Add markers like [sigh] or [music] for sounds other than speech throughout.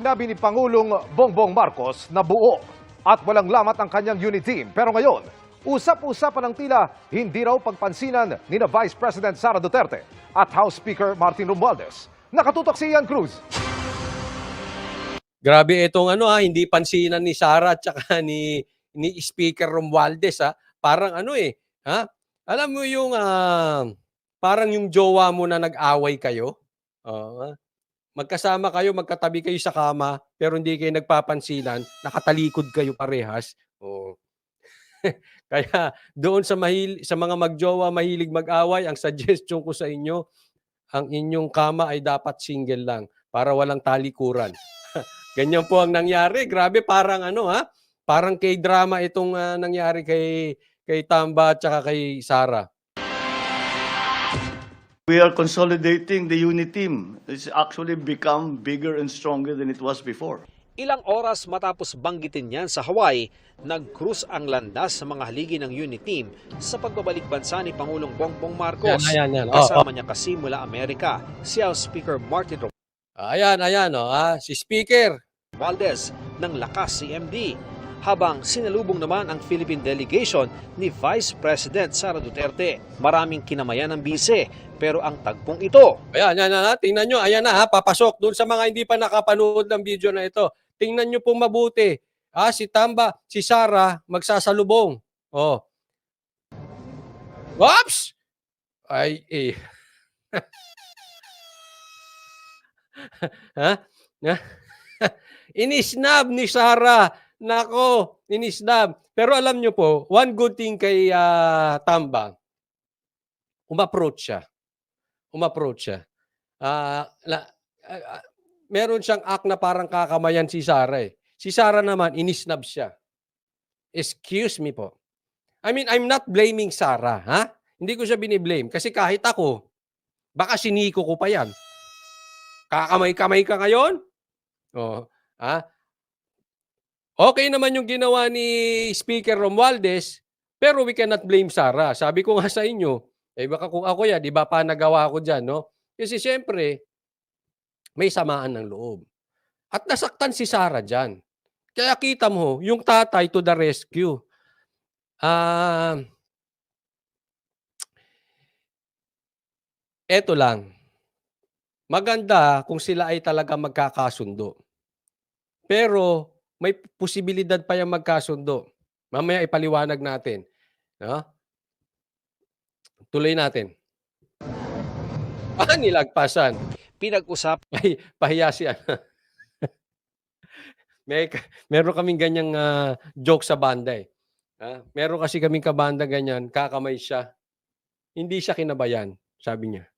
Sinabi ni Pangulong Bongbong Marcos na buo at walang lamat ang kanyang unit team. Pero ngayon, usap-usapan ng tila hindi raw pagpansinan ni na Vice President Sara Duterte at House Speaker Martin Romualdez. Nakatutok si Ian Cruz. Grabe itong ano ha, hindi pansinan ni Sara at saka ni, ni Speaker Romualdez ha. Parang ano eh, ha? Alam mo yung, ah, parang yung jowa mo na nag-away kayo. Ah. Magkasama kayo, magkatabi kayo sa kama, pero hindi kayo nagpapansinan, nakatalikod kayo parehas. Oo. [laughs] Kaya doon sa mahil sa mga magjowa mahilig mag-away, ang suggestion ko sa inyo, ang inyong kama ay dapat single lang para walang talikuran. [laughs] Ganyan po ang nangyari. Grabe, parang ano ha? Parang kay drama itong ah, nangyari kay kay Tamba at saka kay Sara. We are consolidating the unit team. It's actually become bigger and stronger than it was before. Ilang oras matapos banggitin niyan sa Hawaii, nag-cruise ang landas sa mga haligi ng unit team sa pagbabalik bansa ni Pangulong Bongbong Marcos. Yan, yan, yan. Oh, Kasama niya kasi mula Amerika, si House Speaker Martin Ayan, ayan oh, ah, si Speaker. Romualdez ng Lakas CMD. Habang sinalubong naman ang Philippine delegation ni Vice President Sara Duterte. Maraming kinamayan ng bise, pero ang tagpong ito Ayan, yan na, tingnan nyo, ayan na ha, papasok doon sa mga hindi pa nakapanood ng video na ito. Tingnan nyo pong mabuti. Ah, si Tamba, si Sara, magsasalubong. Oh. Whoops! Ay, eh. [laughs] Ha? [laughs] Inisnab ni Sara. Nako, inisnab. Pero alam nyo po, one good thing kay ah, Tamba, umapproach siya. Umapproach siya. Ah, la, ah, ah, meron siyang act na parang kakamayan si Sara eh. Si Sara naman, inisnab siya. Excuse me po. I mean, I'm not blaming Sara, ha? Hindi ko siya biniblame. Kasi kahit ako, baka siniko ko pa yan. Kakamay-kamay ka ngayon? Oh, ha? Okay naman yung ginawa ni Speaker Romualdez, pero we cannot blame Sara. Sabi ko nga sa inyo, eh baka kung ako yan, di ba pa nagawa ko dyan, no? Kasi siyempre, may samaan ng loob. At nasaktan si Sara dyan. Kaya kita mo, yung tatay to the rescue. Ah, eto lang. Maganda kung sila ay talaga magkakasundo. Pero may posibilidad pa yung magkasundo. Mamaya ipaliwanag natin. No? Tuloy natin. Ah, nilagpasan. pinag-usap Ay, pahiya si ano. May, meron kaming ganyang ah, joke sa banda eh. Ah, meron kasi kaming kabanda ganyan, kakamay siya. Hindi siya kinabayan, sabi niya.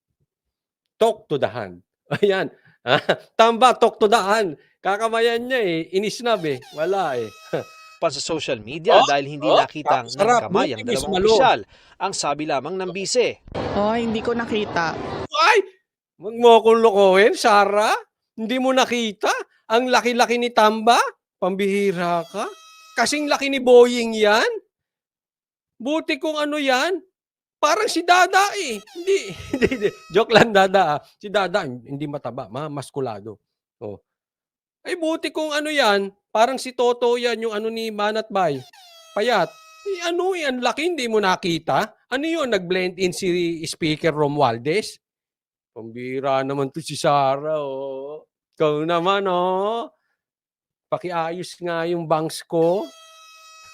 Talk to the hand. Ayan. [laughs] Tamba, talk to the hand. Kakamayan niya eh. Inisnab eh. Wala eh. [laughs] pa sa social media Oh, dahil hindi oh, nakita ang sarap, kamay ang dalawang opisyal. Ang sabi lamang ng bise. Oh, hindi ko nakita. Ay! Huwag mo akong lokohin, Sarah. Hindi mo nakita? Ang laki-laki ni Tamba? Pambihira ka? Kasing laki ni Boying yan? Buti kung ano yan? Parang si Dada eh. Hindi, [laughs] hindi, hindi. Joke lang Dada. ah. Si Dada, hindi mataba, ma maskulado. Oh. Ay buti kung ano yan, parang si Toto yan, yung ano ni Manat Bay. Payat. Eh, ano yan, laki, hindi mo nakita? Ano yun, nag-blend in si Speaker Romualdez? Pambira naman to si Sarah, oh. Ikaw naman, oh. Pakiayos nga yung bangs ko.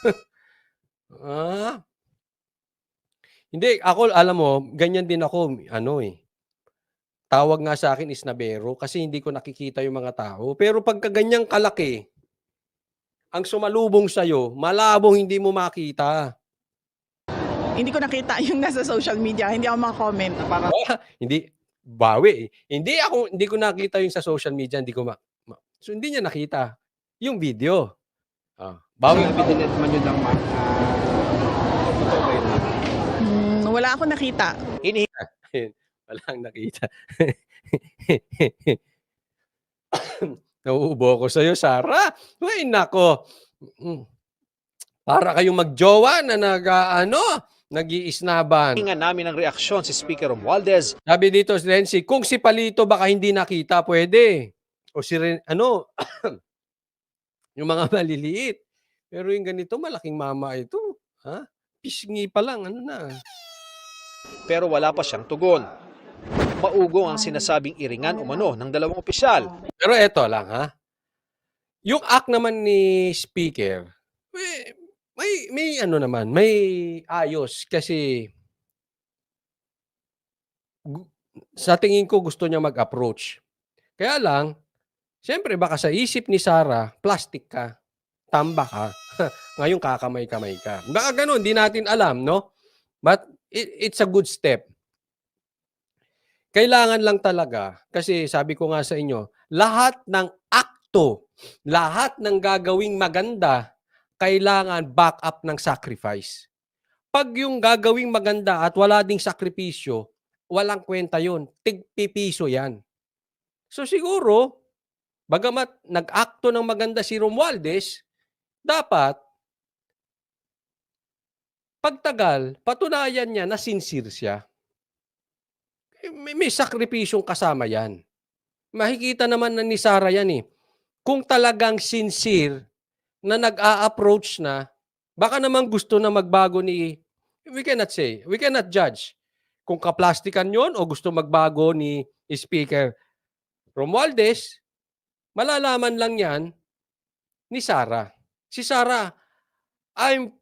[laughs] ah. Hindi, ako, alam mo, ganyan din ako, ano eh. Tawag nga sa akin is nabero kasi hindi ko nakikita yung mga tao. Pero pagka ganyang kalaki, ang sumalubong sa'yo, malabong hindi mo makita. Hindi ko nakita [laughs] yung nasa social media. Hindi ako makakomment. Parang Ah, hindi bawi eh. Hindi ako hindi ko nakita yung sa social media, hindi ko ma, ma- So hindi niya nakita yung video. Ah, bawi. bidinet man yun lang ma. Hmm, wala ako nakita. [laughs] Walang nakita. [coughs] Nauubo ko sa'yo, Sarah. Uy, nako. Para kayong magjowa na nag, ano, nag-iisnaban. Hingan namin ang reaksyon si Speaker Romualdez Sabi dito si Renzi, kung si Palito baka hindi nakita, pwede. O si Ren- ano, [coughs] yung mga maliliit. Pero yung ganito, malaking mama ito. Ha? Pisngi pa lang, ano na. Pero wala pa siyang tugon. Maugong ang sinasabing iringan umano ng dalawang opisyal. Pero eto lang, ha? Yung act naman ni Speaker, may, may, may ano naman, may ayos kasi sa tingin ko gusto niya mag-approach. Kaya lang, siyempre baka sa isip ni Sarah, plastic ka, tamba ka, [laughs] ngayon kakamay-kamay ka. Baka ganun, di natin alam, no? But it, it's a good step. Kailangan lang talaga, kasi sabi ko nga sa inyo, lahat ng akto, lahat ng gagawing maganda, kailangan back up ng sacrifice. Pag yung gagawing maganda at wala ding sakripisyo, walang kwenta yun. Tigpipiso yan. So siguro, bagamat nag-akto ng maganda si Romualdez, dapat, pagtagal, patunayan niya na sincere siya. Eh, May, may sakripisyong kasama yan. Makikita naman na ni Sarah yan eh. Kung talagang sincere na nag-a-approach na, baka naman gusto na magbago ni, we cannot say, we cannot judge kung kaplastikan yon o gusto magbago ni Speaker Romualdez, malalaman lang yan ni Sarah. Si Sarah, I'm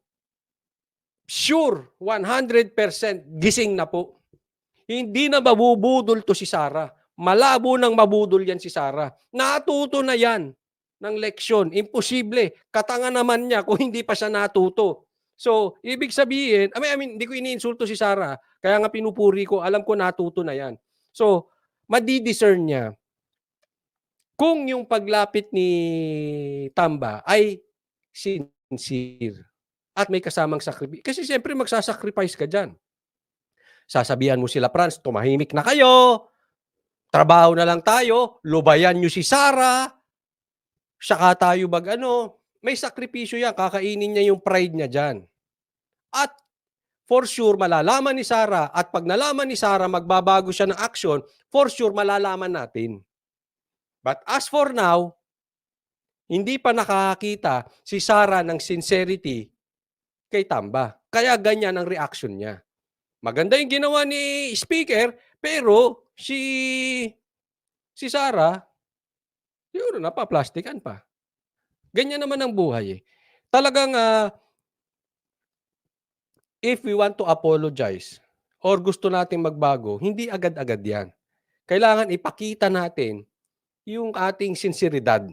sure 100% gising na po. Hindi na mabubudol to si Sarah. Malabo nang mabudol yan si Sarah. Natuto na yan ng leksyon. Imposible. Katanga naman niya kung hindi pa siya natuto. So, ibig sabihin, I mean, hindi ko iniinsulto si Sarah. Kaya nga pinupuri ko, alam ko natuto na yan. So, madidiscern niya kung yung paglapit ni Tamba ay sincere at may kasamang sacrifice. Kasi siyempre magsasacrifice ka dyan. Sasabihan mo sila, Franz, tumahimik na kayo. Trabaho na lang tayo. Lubayan nyo si Sarah. Saka tayo bag ano. May sakripisyo yan. Kakainin niya yung pride niya dyan. At for sure, malalaman ni Sarah. At pag nalaman ni Sarah, magbabago siya ng action. For sure, malalaman natin. But as for now, hindi pa nakakakita si Sarah ng sincerity kay Tamba. Kaya ganyan ang reaction niya. Maganda yung ginawa ni speaker, pero si si Sarah, siguro napaplastikan pa. Ganyan naman ang buhay eh. Talagang ah, if we want to apologize or gusto nating magbago, hindi agad-agad yan. Kailangan ipakita natin yung ating sinseridad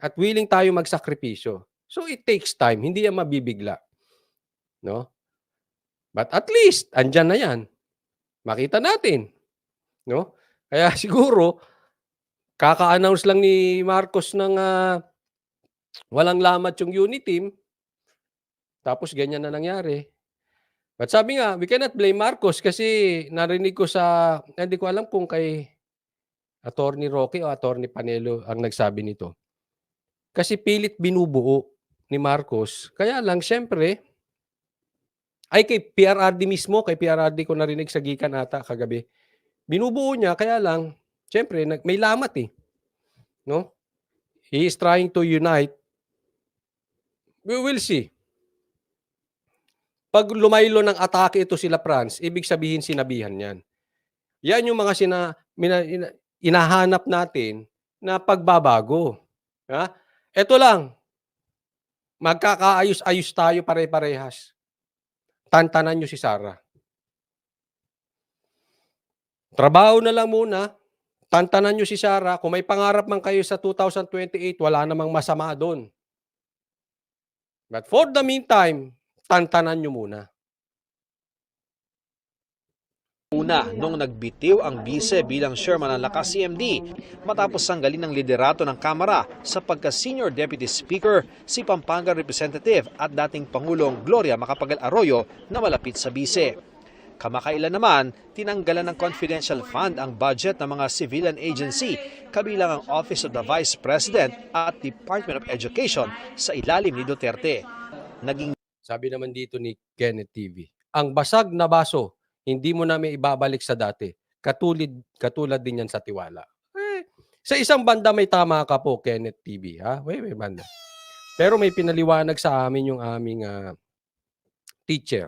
at willing tayo magsakripisyo. So it takes time, hindi yan mabibigla. No? But at least, andyan na yan. Makita natin. No? Kaya [laughs] siguro, kaka-announce lang ni Marcos ng ah, walang lamat yung unit team. Tapos ganyan na nangyari. But sabi nga, we cannot blame Marcos kasi narinig ko sa, hindi ko alam kung kay Attorney Roque o Attorney Panelo ang nagsabi nito. Kasi pilit binubuo ni Marcos. Kaya lang, syempre, ay kay PRRD mismo, kay PRRD ko narinig sa Gikan ata kagabi. Binubuo niya, kaya lang, syempre, may lamat eh. No? He is trying to unite. We will see. Pag lumaylo ng atake ito sila France, ibig sabihin sinabihan yan. Yan yung mga sina, mina, ina- inahanap natin na pagbabago. Ha? Ito lang, magkakaayos-ayos tayo pare-parehas. Tantanan nyo si Sarah. Trabaho na lang muna. Tantanan nyo si Sarah. Kung may pangarap man kayo sa 2028, wala namang masama doon. But for the meantime, tantanan nyo muna. Una, nung nagbitiw ang bise bilang chairman ng Lakas CMD matapos sanggalin ng liderato ng Kamara sa pagka-senior deputy speaker si Pampanga Representative at dating Pangulong Gloria Macapagal Arroyo na malapit sa bise. Kamakailan naman, tinanggalan ng confidential fund ang budget ng mga civilian agency kabilang ang Office of the Vice President at Department of Education sa ilalim ni Duterte. Naging Sabi naman dito ni Kenneth TV, ang basag na baso, hindi mo na may ibabalik sa dati. Katulad, katulad din yan sa tiwala. Eh, Sa isang banda may tama ka po, Kenneth TV, ha? May, may banda. Pero may pinaliwanag sa amin yung aming ah, teacher.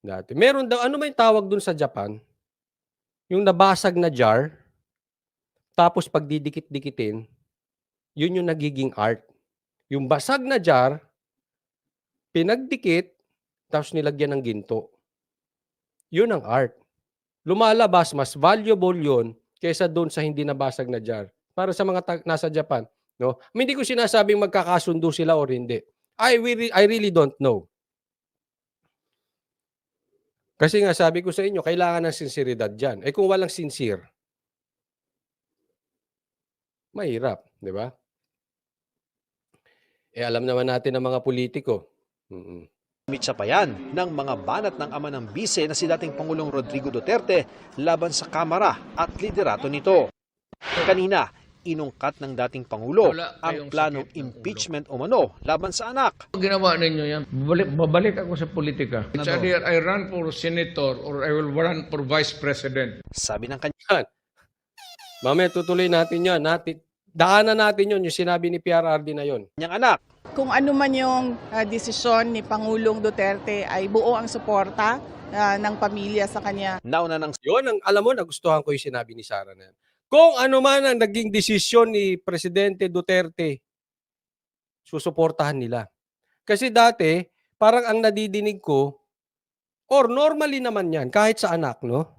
Dati. Meron daw, ano may tawag dun sa Japan? Yung nabasag na jar, tapos pag didikit-dikitin, yun yung nagiging art. Yung basag na jar, pinagdikit, tapos nilagyan ng ginto. Yun ang art. Lumalabas, mas valuable yun kaysa doon sa hindi nabasag na jar. Para sa mga nasa Japan. No? Hindi ko sinasabing magkakasundo sila or hindi. I, really, I really don't know. Kasi nga sabi ko sa inyo, kailangan ng sinseridad dyan. Eh kung walang sincere, mahirap, di ba? Eh alam naman natin ng mga politiko. Mm-mm. Mitsa pa yan ng mga banat ng ama ng bise na si dating Pangulong Rodrigo Duterte laban sa Kamara at liderato nito. Kanina, inungkat ng dating Pangulo ang planong impeachment umano laban sa anak. Ginawa ninyo yan, babalik, babalik ako sa politika. It's either I run for senator or I will run for vice president. Sabi ng kanya, Mamaya tutuloy natin yan. Natin, daanan natin yun, yung sinabi ni PRRD na yun. niyang anak, Kung ano man yung ah, desisyon ni Pangulong Duterte ay buo ang suporta ah, ng pamilya sa kanya. nauna ng Yun, ang, alam mo, nagustuhan ko yung sinabi ni Sara na. Kung ano man ang naging desisyon ni Presidente Duterte, susuportahan nila. Kasi dati, parang ang nadidinig ko, or normally naman yan, kahit sa anak, no?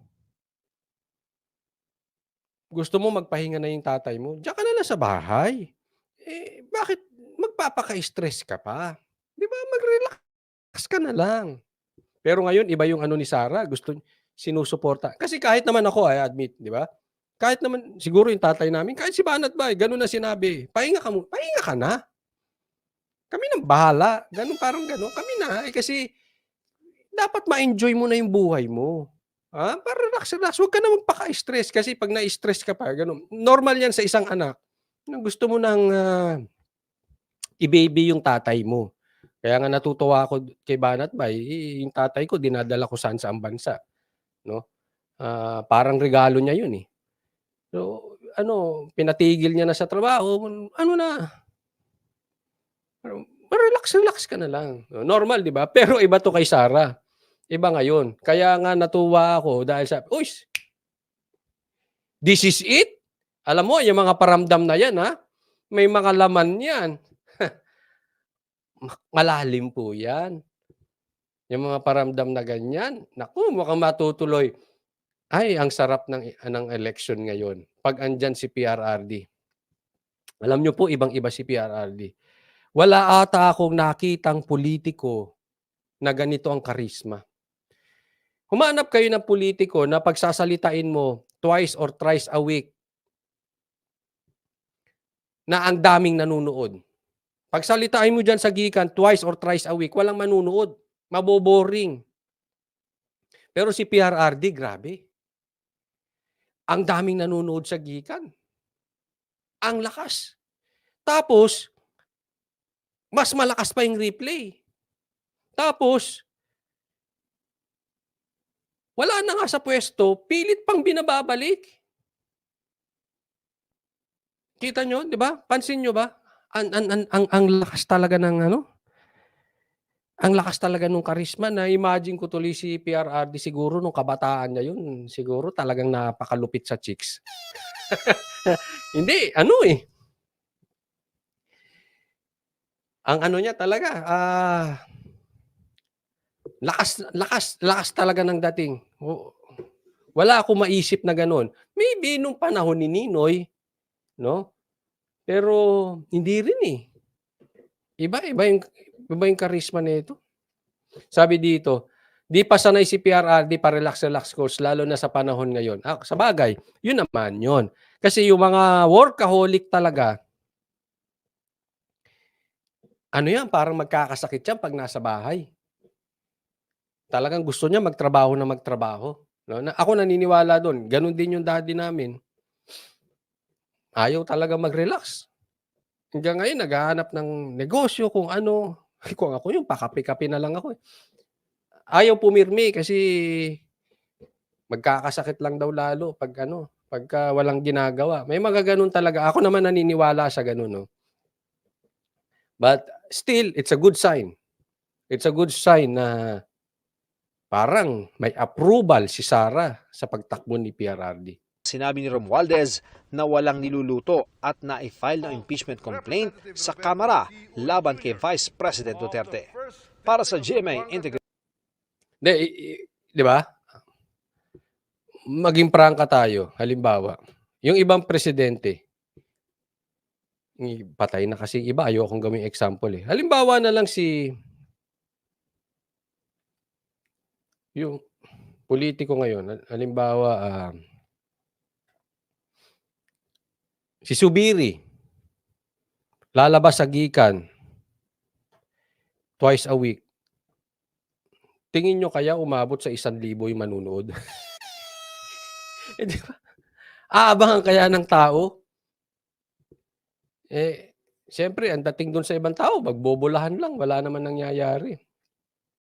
Gusto mo magpahinga na yung tatay mo, diyan ka na lang sa bahay. Eh, bakit magpapaka-stress ka pa? Di ba? Mag-relax ka na lang. Pero ngayon, iba yung ano ni Sara, gusto sinusuporta. Kasi kahit naman ako, I admit, di ba? Kahit naman, siguro yung tatay namin, kahit si Banat Bay, ganun na sinabi, pahinga ka mo, pahinga ka na. Kami nang bahala. Ganun, parang ganun. Kami na. Eh, kasi, dapat ma-enjoy mo na yung buhay mo. Ha? Para relax, relax. Huwag ka na magpaka-stress. Kasi pag na-stress ka pa, ganun. Normal yan sa isang anak. Na gusto mo nang ah, i-baby yung tatay mo. Kaya nga natutuwa ako kay Banat Bay, eh, yung tatay ko dinadala ko saan sa bansa, no? Ah, parang regalo niya 'yun eh. So, ano, pinatigil niya na sa trabaho, ano na? Relax, relax ka na lang. Normal, 'di ba? [laughs] Pero iba to kay Sara. Iba ngayon. Kaya nga natuwa ako dahil sa, uy, this is it? Alam mo, yung mga paramdam na yan, ha? May mga laman yan. Malalim po yan. Yung mga paramdam na ganyan, naku, mukhang matutuloy. Ay, ang sarap ng, ng election ngayon. Pag andyan si PRRD. Alam nyo po, ibang-iba si PRRD. Wala ata akong nakitang politiko na ganito ang karisma. Humanap kayo ng politiko na pagsasalitain mo twice or thrice a week na ang daming nanunood. Pagsalitain mo dyan sa gikan twice or thrice a week, walang manunood. Maboboring. Pero si PRRD, grabe. Ang daming nanonood sa gikan. Ang lakas. Tapos, mas malakas pa yung replay. Tapos, wala na nga sa pwesto, pilit pang binababalik. Kita nyo, di ba? Pansin nyo ba? Ang, ang, ang, ang, ang lakas talaga ng ano? Ang lakas talaga nung karisma na imagine ko tuloy si PRRD siguro nung kabataan niya yun. Siguro talagang napakalupit sa chicks. [laughs] Hindi, ano eh. Ang ano niya talaga, ah, lakas, lakas, lakas talaga ng dating. Wala akong maisip na ganun. Maybe nung panahon ni Ninoy, no? Pero hindi rin eh. Iba, iba yung, iba yung karisma nito. Sabi dito, di pa sanay si PRRD pa relax-relax course, lalo na sa panahon ngayon. Ah, sa bagay, yun naman yun. Kasi yung mga workaholic talaga, ano yan, parang magkakasakit yan pag nasa bahay. Talagang gusto niya magtrabaho na magtrabaho. No? Ako naniniwala doon. Ganon din yung daddy namin. Ayaw talaga mag-relax. Hanggang ngayon, naghahanap ng negosyo kung ano. [laughs] Kung ako yung pakapi-kapi na lang ako. eh. Ayaw pumirmi kasi magkakasakit lang daw lalo pag ano, Pagka walang ginagawa. May mga ganun talaga. Ako naman naniniwala sa ganun, no? But still, it's a good sign. It's a good sign na parang may approval si Sara sa pagtakbo ni PRRD. Sinabi ni Romualdez na walang niluluto at na-file ng impeachment complaint sa Kamara laban kay Vice President Duterte. Para sa GMA Integrated Di, di ba? Maging prangka tayo. Halimbawa, yung ibang presidente, patay na kasi iba. Ayokong gawing example eh. Halimbawa na lang si yung politiko ngayon. Halimbawa, ah, si Subiri, lalabas sa gikan twice a week. Tingin nyo kaya umabot sa isang libo yung manunood? [laughs] eh, di ba? Aabangan kaya ng tao? Eh, siyempre, ang dating doon sa ibang tao, magbobolahan lang, wala naman nangyayari.